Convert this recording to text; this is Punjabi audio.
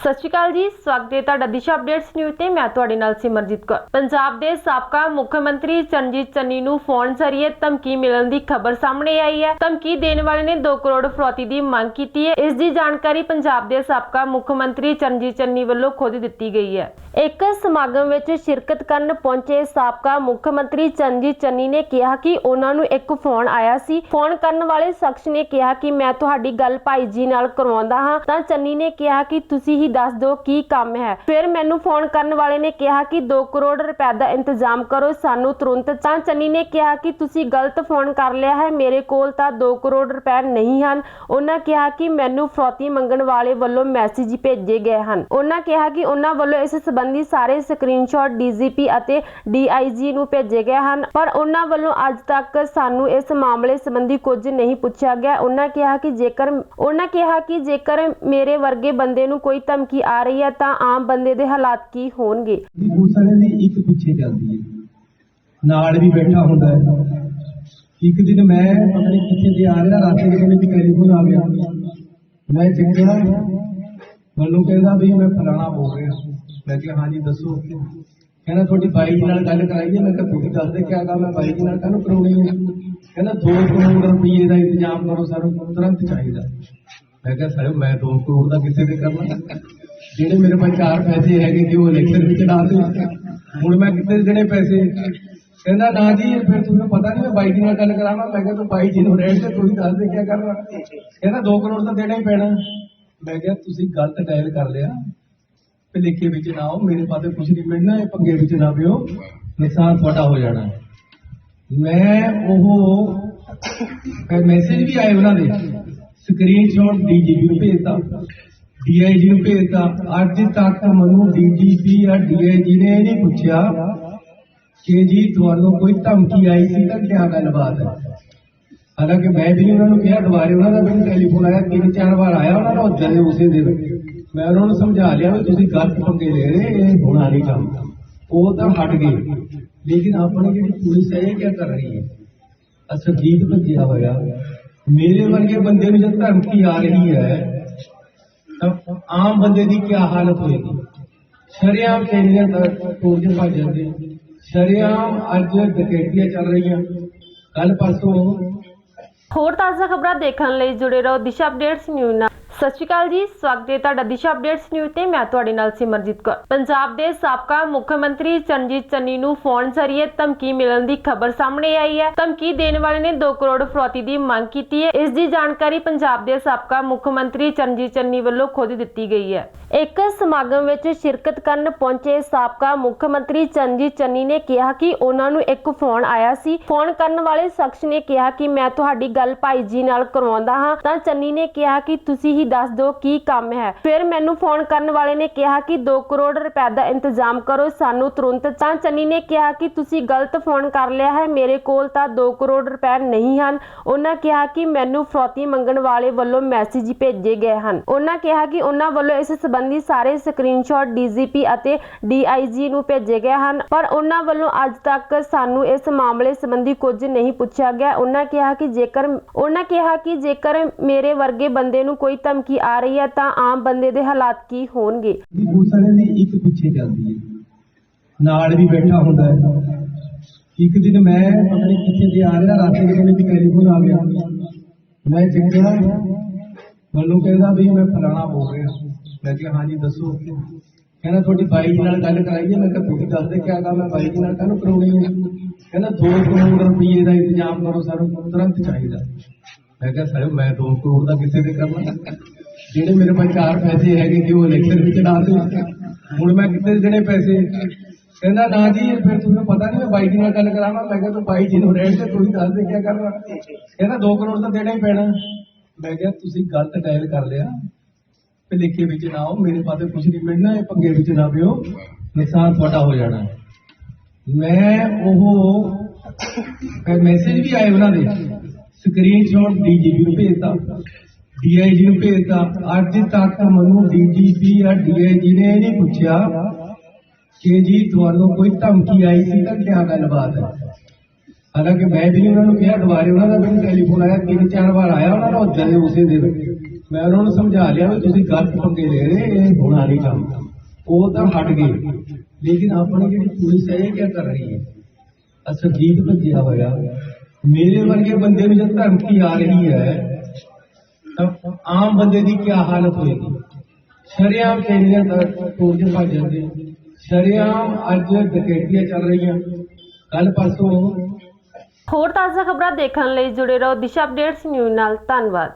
ਸਤਿ ਸ਼੍ਰੀ ਅਕਾਲ ਜੀ, ਸਵਾਗਤ ਹੈ ਤੁਹਾਡਾ ਦਿਸ਼ਾ ਅਪਡੇਟਸ ਨਿਊਜ਼ ਤੇ, ਮੈਂ ਤੁਹਾਡੇ ਨਾਲ ਸਿਮਰਜੀਤ ਕੌਰ। ਪੰਜਾਬ ਦੇ ਸਾਬਕਾ ਮੁੱਖ ਮੰਤਰੀ ਚਰਨਜੀਤ ਚੰਨੀ ਨੂੰ ਫੋਨ ਜ਼ਰੀਏ ਧਮਕੀ ਮਿਲਣ ਦੀ ਖਬਰ ਸਾਹਮਣੇ ਆਈ ਹੈ। ਧਮਕੀ ਦੇਣ ਵਾਲੇ ਨੇ 2 ਕਰੋੜ ਫਰੌਤੀ ਦੀ ਮੰਗ ਕੀਤੀ ਹੈ। ਇਸ ਦੀ ਜਾਣਕਾਰੀ ਪੰਜਾਬ ਦੇ ਸਾਬਕਾ ਮੁੱਖ ਮੰਤਰੀ ਚਰਨਜੀਤ ਚੰਨੀ ਵੱਲੋਂ ਖੁਦ ਦਿੱਤੀ ਗਈ ਹੈ। ਇੱਕ ਸਮਾਗਮ ਵਿੱਚ ਸ਼ਿਰਕਤ ਕਰਨ ਪਹੁੰਚੇ ਸਾਬਕਾ ਮੁੱਖ ਮੰਤਰੀ ਚਰਨਜੀਤ ਚੰਨੀ ਨੇ ਕਿਹਾ ਕਿ ਉਹਨਾਂ ਨੂੰ ਇੱਕ ਫੋਨ ਆਇਆ ਸੀ। ਫੋਨ ਕਰਨ ਵਾਲੇ ਸ਼ਖਸ ਨੇ ਕਿਹਾ ਕਿ, ਮੈਂ ਤੁਹਾਡੀ ਗੱਲ ਭਾਈ ਜੀ ਨਾਲ ਕਰਵਾਉਂਦਾ ਹਾਂ। ਤਾਂ ਚੰਨੀ ਨੇ ਕਿਹਾ ਕਿ, ਤੁਸੀਂ ਹੀ ਦੱਸ ਦਿਓ ਕੀ ਕੰਮ ਹੈ। ਫਿਰ ਮੈਨੂੰ ਫੋਨ ਕਰਨ ਵਾਲੇ ਨੇ ਕਿਹਾ ਕਿ 2 ਕਰੋੜ ਰੁਪਏ ਦਾ ਇੰਤਜ਼ਾਮ ਕਰੋ, ਸਾਨੂੰ ਤੁਰੰਤ ਤਾਂ ਚੰਨੀ ਨੇ ਕਿਹਾ ਕਿ ਤੁਸੀਂ ਗਲਤ ਫੋਨ ਕਰ ਲਿਆ ਹੈ, ਮੇਰੇ ਕੋਲ ਤਾਂ 2 ਕਰੋੜ ਰੁਪਏ ਨਹੀਂ ਹਨ। ਉਹਨਾਂ ਕਿਹਾ ਕਿ ਮੈਨੂੰ ਫਰੌਤੀ ਮੰਗਣ ਵਾਲੇ ਵੱਲੋਂ ਮੈਸੇਜ ਭੇਜੇ ਗਏ ਹਨ। ਉਹਨਾਂ ਕਿਹਾ ਕਿ ਉਹਨਾਂ ਵੱਲੋਂ ਇਸ ਸੰਬੰਧੀ ਸਾਰੇ ਸਕਰੀਨਸ਼ਾਟ ਡੀਜੀਪੀ ਅਤੇ ਡੀਆਈਜੀ ਨੂੰ ਭੇਜੇ ਗਏ ਹਨ। ਪਰ ਉਹਨਾਂ ਵੱਲੋਂ ਅੱਜ ਤੱਕ ਸਾਨੂੰ ਇਸ ਮਾਮਲੇ ਸੰਬੰਧੀ ਕੁਝ ਨਹੀਂ ਪੁੱਛਿਆ ਗਿਆ। ਉਹਨਾਂ ਕਿਹਾ ਕਿ ਜੇਕਰ, ਉਹਨਾਂ ਕਿਹਾ ਕਿ ਜੇਕਰ ਮੇਰੇ ਵਰਗੇ ਬੰਦੇ ਨੂੰ ਕੋਈ ਧਮਕੀ ਆ ਰਹੀ ਹੈ, ਤਾਂ ਆਮ ਬੰਦੇ ਦੇ ਹਾਲਾਤ ਕੀ ਹੋਣਗੇ? ਪੁਲਿਸ ਵਾਲਿਆਂ ਦੀ ਇੱਕ ਪਿੱਛੇ ਚੱਲਦੀ ਹੈ। ਨਾਲ ਵੀ ਬੈਠਾ ਹੁੰਦਾ ਹੈ। ਇੱਕ ਦਿਨ ਮੈਂ ਪਤਾ ਨਹੀਂ ਕਿੱਥੇ ਦੇ ਆ ਰਿਹਾ, ਰਾਤੇ ਦੇ ਮੈਨੂੰ ਟੈਲੀਫੋਨ ਆ ਗਿਆ। ਮੈਂ ਚੱਕਿਆ ਮੈਨੂੰ ਕਹਿੰਦਾ ਵੀ ਮੈਂ ਫਲਾਣਾ ਬੋਲ ਰਿਹਾ। ਮੈਂ ਕਿਹਾ ਹਾਂਜੀ ਦੱਸੋ। ਕਹਿੰਦਾ, ਤੁਹਾਡੀ ਬਾਈ ਜੀ ਨਾਲ ਗੱਲ ਕਰਾਈਏ ਮੈਂ ਕਿਹਾ ਤੁਸੀਂ ਦੱਸ ਦੇ ਕਿਆ ਗੱਲ ਹੈ? ਬਾਈ ਜੀ ਨਾਲ ਕਾਹਨੂੰ ਕਰਾਉਣੀ ਹੈ? ਕਹਿੰਦਾ 2 ਕਰੋੜ ਰੁਪਏ ਦਾ ਇੰਤਜ਼ਾਮ ਕਰੋ ਸਾਨੂੰ, ਤੁਰੰਤ ਚਾਹੀਦਾ। ਮੈਂ ਕਿਹਾ, ਸਰ, ਮੈਂ 2 ਕਰੋੜ ਦਾ ਕਿੱਥੇ ਤੇ ਕਰਨਾ? ਜਿਹੜੇ ਮੇਰੇ ਕੋਲ ਚਾਰ ਪੈਸੇ ਹੈਗੇ ਕਿ ਉਹ ਇਲੈਕਸ਼ਨ ਵਿੱਚ ਲਾ ਦੇ ਹੁਣ ਮੈਂ ਕਿੱਥੇ ਦੇਣੇ ਪੈਸੇ? ਕਹਿੰਦਾ, ਨਾ ਜੀ ਫਿਰ ਤੁਹਾਨੂੰ ਪਤਾ ਨਹੀਂ ਮੈਂ ਬਾਈ ਜੀ ਨਾਲ ਗੱਲ ਕਰਾਵਾਂ। ਮੈਂ ਕਿਹਾ, ਤੂੰ ਬਾਈ ਜੀ ਨੂੰ ਰਹਿਣ ਤੇ ਤੂੰ ਦੱਸ ਦੇ ਕੀ ਕਰਨਾ। ਕਹਿੰਦਾ 2 ਕਰੋੜ ਤਾਂ ਦੇਣਾ ਹੀ ਪੈਣਾ। ਮੈਂ ਕਿਹਾ, ਤੁਸੀਂ ਗਲਤ ਡਾਇਲ ਕਰ ਲਿਆ। ਭਲੇਖੇ ਵਿੱਚ ਨਾ ਆਓ, ਮੇਰੇ ਪਾਸੇ ਕੁਝ ਨਹੀਂ ਮਿਲਣਾ, ਇਹ ਪੰਗੇ ਵਿੱਚ ਨਾ ਪਿਓ। ਨੁਕਸਾਨ ਤੁਹਾਡਾ ਹੋ ਜਾਣਾ। ਮੈਂ ਉਹ ਮੈਸੇਜ ਵੀ ਆਏ ਉਹਨਾਂ ਦੇ। ਸਕਰੀਨਸ਼ਾਟ ਡੀਜੀਪੀ ਨੂੰ ਭੇਜਤਾ ਡੀਆਈਜੀ ਨੂੰ ਭੇਜਤਾ। ਅੱਜ ਤੱਕ ਮੈਨੂੰ ਡੀਜੀਪੀ ਜਾਂ ਡੀਆਈਜੀ ਨੇ ਇਹ ਨਹੀਂ ਪੁੱਛਿਆ ਕਿ ਜੀ ਤੁਹਾਨੂੰ ਕੋਈ ਧਮਕੀ ਆਈ ਸੀ ਤਾਂ ਕੀ ਗੱਲਬਾਤ ਹੈ? ਹਾਲਾਂਕਿ ਮੈਂ ਵੀ ਉਹਨਾਂ ਨੂੰ ਕਿਹਾ, ਦੁਬਾਰੇ ਉਹਨਾਂ ਦਾ ਮੈਨੂੰ ਟੈਲੀਫੋਨ ਆਇਆ, ਤਿੰਨ ਚਾਰ ਵਾਰ ਆਇਆ ਉਹਨਾਂ ਨੂੰ ਉਦੋਂ ਦੇ ਉਸੇ ਦਿਨ। ਮੈਂ ਉਹਨਾਂ ਨੂੰ ਸਮਝਾ ਲਿਆ ਵੀ ਤੁਸੀਂ ਗਲਤ ਪੰਗੇ ਲੈ ਰਹੇ, ਇਹ ਹੋਣਾ ਨਹੀਂ ਕੰਮ। ਉਹ ਤਾਂ ਹਟ ਗਏ। ਲੇਕਿਨ ਆਪਣੀ ਜਿਹੜੀ ਪੁਲਿਸ ਹੈ, ਇਹ ਕੀ ਕਰ ਰਹੀ ਹੈ? ਅਸਦੀਪ ਭੱਜਿਆ ਹੋਇਆ। ਮੇਰੇ ਵਰਗੇ ਬੰਦੇ ਨੂੰ ਜਦ ਧਮਕੀ ਆ ਰਹੀ ਹੈ ਤਾਂ ਆਮ ਬੰਦੇ ਦੀ ਕੀ ਹਾਲਤ ਹੋਏਗੀ ਸ਼ਰਿਆਮ ਤੇਰੀਆਂ ਤੋੜ ਕੇ ਭੱਜ ਜਾਂਦੇ। ਸ਼ਰਿਆਮ ਅੱਜ ਡਕੈਤੀਆਂ ਚੱਲ ਰਹੀਆਂ। ਕੱਲ ਪਰਸੋਂ ਹੋਰ ਤਾਜ਼ਾ ਖਬਰਾਂ ਦੇਖਣ ਲਈ ਜੁੜੇ ਰਹੋ ਦਿਸ਼ਾ ਅਪਡੇਟਸ ਨਿਊਜ਼ ਨਾਲ। ਸਤਿ ਸ਼੍ਰੀ ਅਕਾਲ ਜੀ, ਸਵਾਗਤ ਹੈ ਤੁਹਾਡਾ ਦਿਸ਼ਾ ਅਪਡੇਟਸ ਨਿਊਜ਼ ਤੇ, ਮੈਂ ਤੁਹਾਡੇ ਨਾਲ ਸਿਮਰਜੀਤ ਕੌਰ। ਪੰਜਾਬ ਦੇ ਸਾਬਕਾ ਮੁੱਖ ਮੰਤਰੀ ਚਰਨਜੀਤ ਚੰਨੀ ਨੂੰ ਫੋਨ ਜ਼ਰੀਏ ਧਮਕੀ ਮਿਲਣ ਦੀ ਖਬਰ ਸਾਹਮਣੇ ਆਈ ਹੈ। ਧਮਕੀ ਦੇਣ ਵਾਲੇ ਨੇ 2 ਕਰੋੜ ਫਰੌਤੀ ਦੀ ਮੰਗ ਕੀਤੀ ਹੈ। ਇਸ ਦੀ ਜਾਣਕਾਰੀ ਪੰਜਾਬ ਦੇ ਸਾਬਕਾ ਮੁੱਖ ਮੰਤਰੀ ਚਰਨਜੀਤ ਚੰਨੀ ਵੱਲੋਂ ਖੁਦ ਦਿੱਤੀ ਗਈ ਹੈ। ਇੱਕ ਸਮਾਗਮ ਵਿੱਚ ਸ਼ਿਰਕਤ ਕਰਨ ਪਹੁੰਚੇ ਸਾਬਕਾ ਮੁੱਖ ਮੰਤਰੀ ਚਰਨਜੀਤ ਚੰਨੀ ਨੇ ਕਿਹਾ ਕਿ ਉਹਨਾਂ ਨੂੰ ਇੱਕ ਫੋਨ ਆਇਆ ਸੀ। ਫੋਨ ਕਰਨ ਵਾਲੇ ਸ਼ਖਸ ਨੇ ਕਿਹਾ ਕਿ, ਮੈਂ ਤੁਹਾਡੀ ਗੱਲ ਭਾਈ ਜੀ ਨਾਲ ਕਰਵਾਉਂਦਾ ਹਾਂ। ਤਾਂ ਚੰਨੀ ਨੇ ਕਿਹਾ ਕਿ, ਤੁਸੀਂ ਹੀ ਦੱਸ ਦਿਓ ਕੀ ਕੰਮ ਹੈ। ਫਿਰ ਮੈਨੂੰ ਫੋਨ ਕਰਨ ਵਾਲੇ ਨੇ ਕਿਹਾ ਕਿ 2 ਕਰੋੜ ਰੁਪਏ ਦਾ ਇੰਤਜ਼ਾਮ ਕਰੋ, ਸਾਨੂੰ ਤੁਰੰਤ ਤਾਂ ਚੰਨੀ ਨੇ ਕਿਹਾ ਕਿ ਤੁਸੀਂ ਗਲਤ ਫੋਨ ਕਰ ਲਿਆ ਹੈ, ਮੇਰੇ ਕੋਲ ਤਾਂ 2 ਕਰੋੜ ਰੁਪਏ ਨਹੀਂ ਹਨ। ਉਹਨਾਂ ਕਿਹਾ ਕਿ ਮੈਨੂੰ ਫਰੌਤੀ ਮੰਗਣ ਵਾਲੇ ਵੱਲੋਂ ਮੈਸੇਜ ਭੇਜੇ ਗਏ ਹਨ। ਉਹਨਾਂ ਕਿਹਾ ਕਿ ਉਹਨਾਂ ਵੱਲੋਂ ਇਸ ਸੰਬੰਧੀ ਸਾਰੇ ਸਕਰੀਨਸ਼ਾਟ ਡੀਜੀਪੀ ਅਤੇ ਡੀਆਈਜੀ ਨੂੰ ਭੇਜੇ ਗਏ ਹਨ। ਪਰ ਉਹਨਾਂ ਵੱਲੋਂ ਅੱਜ ਤੱਕ ਸਾਨੂੰ ਇਸ ਮਾਮਲੇ ਸੰਬੰਧੀ ਕੁਝ ਨਹੀਂ ਪੁੱਛਿਆ ਗਿਆ। ਉਹਨਾਂ ਕਿਹਾ ਕਿ ਜੇਕਰ, ਉਹਨਾਂ ਕਿਹਾ ਕਿ ਜੇਕਰ ਮੇਰੇ ਵਰਗੇ ਬੰਦੇ ਨੂੰ ਕੋਈ ਧਮਕੀ ਆ ਰਹੀ ਹੈ, ਤਾਂ ਆਮ ਬੰਦੇ ਦੇ ਹਾਲਾਤ ਕੀ ਹੋਣਗੇ? ਪੁਲਿਸ ਵਾਲਿਆਂ ਦੀ ਇੱਕ ਪਿੱਛੇ ਚੱਲਦੀ ਹੈ। ਨਾਲ ਵੀ ਬੈਠਾ ਹੁੰਦਾ ਹੈ। ਇੱਕ ਦਿਨ ਮੈਂ ਪਤਾ ਨਹੀਂ ਕਿੱਥੇ ਦੇ ਆ ਰਿਹਾ, ਰਾਤੇ ਦੇ ਮੈਨੂੰ ਟੈਲੀਫੋਨ ਆ ਗਿਆ। ਮੈਂ ਚੱਕਿਆ ਮੈਨੂੰ ਕਹਿੰਦਾ ਵੀ ਮੈਂ ਫਲਾਣਾ ਬੋਲ ਰਿਹਾ। ਮੈਂ ਕਿਹਾ, ਹਾਂਜੀ, ਦੱਸੋ। ਕਹਿੰਦਾ, ਤੁਹਾਡੀ ਬਾਈ ਨਾਲ ਗੱਲ ਕਰਾਈਏ ਮੈਂ ਕਿਹਾ ਤੁਸੀਂ ਦੱਸ ਦੇ ਕਿਆ ਗੱਲ ਹੈ? ਬਾਈ ਨਾਲ ਕਾਹਨੂੰ ਕਰਾਉਣੀ ਹੈ? ਕਹਿੰਦਾ 2 ਕਰੋੜ ਰੁਪਏ ਦਾ ਇੰਤਜ਼ਾਮ ਕਰੋ ਸਾਨੂੰ, ਤੁਰੰਤ ਚਾਹੀਦਾ ਮੈਂ ਕਿਹਾ ਸਾਹਿਬ ਮੈਂ ਦੋ ਕਰੋੜ ਦਾ ਕਿਸੇ ਦੇ ਕਰਨਾ। ਜਿਹੜੇ ਮੇਰੇ ਕੋਲ ਚਾਰ ਪੈਸੇ ਹੈਗੇ ਕਿ ਉਹ ਇਲੈਕਸ਼ਨ ਵਿੱਚ ਲਾ ਦੇ ਹੁਣ ਮੈਂ ਕਿੱਥੇ ਦੇਣੇ ਪੈਸੇ? ਕਹਿੰਦਾ, ਨਾ ਜੀ, ਫਿਰ ਤੁਹਾਨੂੰ ਪਤਾ ਨਹੀਂ ਮੈਂ ਬਾਈ ਜੀ ਨਾਲ ਗੱਲ ਕਰਾਵਾਂ। ਮੈਂ ਕਿਹਾ, ਤੂੰ ਬਾਈ ਜੀ ਨੂੰ ਰਹਿਣ ਤੇ ਤੂੰ ਦੱਸ ਦੇ ਕੀ ਕਰਨਾ। ਕਹਿੰਦਾ 2 ਕਰੋੜ ਤਾਂ ਦੇਣਾ ਹੀ ਪੈਣਾ। ਮੈਂ ਕਿਹਾ, ਤੁਸੀਂ ਗਲਤ ਡਾਇਲ ਕਰ ਲਿਆ। ਭਲੇਖੇ ਵਿੱਚ ਨਾ ਆਓ, ਮੇਰੇ ਪਾਸੇ ਕੁਝ ਨਹੀਂ ਮਿਲਣਾ, ਇਹ ਪੰਗੇ ਵਿੱਚ ਨਾ ਪਿਓ। ਨਿਸ਼ਾਨ ਤੁਹਾਡਾ ਹੋ ਜਾਣਾ। ਮੈਂ ਉਹ ਮੈਸੇਜ ਵੀ ਆਏ ਉਹਨਾਂ ਦੇ। ਸਕਰੀਨਸ਼ਾਟ ਡੀਜੀਪੀ ਨੂੰ ਭੇਜਤਾ। ਡੀਆਈਜੀ ਨੂੰ ਭੇਜਤਾ। ਅੱਜ ਤੱਕ ਮੈਨੂੰ ਡੀਜੀਪੀ ਜਾਂ ਡੀਆਈਜੀ ਨੇ ਇਹ ਨਹੀਂ ਪੁੱਛਿਆ ਕਿ ਜੀ ਤੁਹਾਨੂੰ ਕੋਈ ਧਮਕੀ ਆਈ ਸੀ ਤਾਂ ਕੀ ਗੱਲਬਾਤ ਹੈ? ਹਾਲਾਂਕਿ ਮੈਂ ਵੀ ਉਹਨਾਂ ਨੂੰ ਕਿਹਾ, ਦੁਬਾਰੇ ਉਹਨਾਂ ਦਾ ਮੈਨੂੰ ਟੈਲੀਫੋਨ ਆਇਆ, ਤਿੰਨ ਚਾਰ ਵਾਰ ਆਇਆ ਉਹਨਾਂ ਦਾ ਉਦੋਂ ਦੇ ਉਸੇ ਦਿਨ। ਮੈਂ ਉਹਨਾਂ ਨੂੰ ਸਮਝਾ ਲਿਆ ਵੀ ਤੁਸੀਂ ਗਲਤ ਪੰਗੇ ਲੈ ਰਹੇ, ਇਹ ਹੋਣਾ ਨਹੀਂ ਕੰਮ। ਉਹ ਤਾਂ ਹਟ ਗਏ। ਲੇਕਿਨ ਆਪਣੀ ਜਿਹੜੀ ਪੁਲਿਸ ਹੈ, ਇਹ ਕੀ ਕਰ ਰਹੀ ਹੈ? ਅਸਦੀਕ ਭੱਜਿਆ ਹੋਇਆ। ਮੇਰੇ ਵਰਗੇ ਬੰਦੇ ਨੂੰ ਜਦ ਧਮਕੀ ਆ ਰਹੀ ਹੈ, ਤਾਂ ਆਮ ਬੰਦੇ ਦੀ ਕੀ ਹਾਲਤ ਹੋਏਗੀ? ਸ਼ਰਿਆਮ ਤੇਰੀਆਂ ਤੋੜ ਕੇ ਭੱਜ ਜਾਂਦੇ ਸ਼ਰਿਆਮ ਅੱਜ ਡਕੈਤੀਆਂ ਚੱਲ ਰਹੀਆਂ। ਕੱਲ ਪਰਸੋਂ ਹੋਰ ਤਾਜ਼ਾ ਖਬਰਾਂ ਦੇਖਣ ਲਈ ਜੁੜੇ ਰਹੋ ਦਿਸ਼ਾ ਅਪਡੇਟਸ ਨਿਊਜ਼ ਨਾਲ। ਧੰਨਵਾਦ।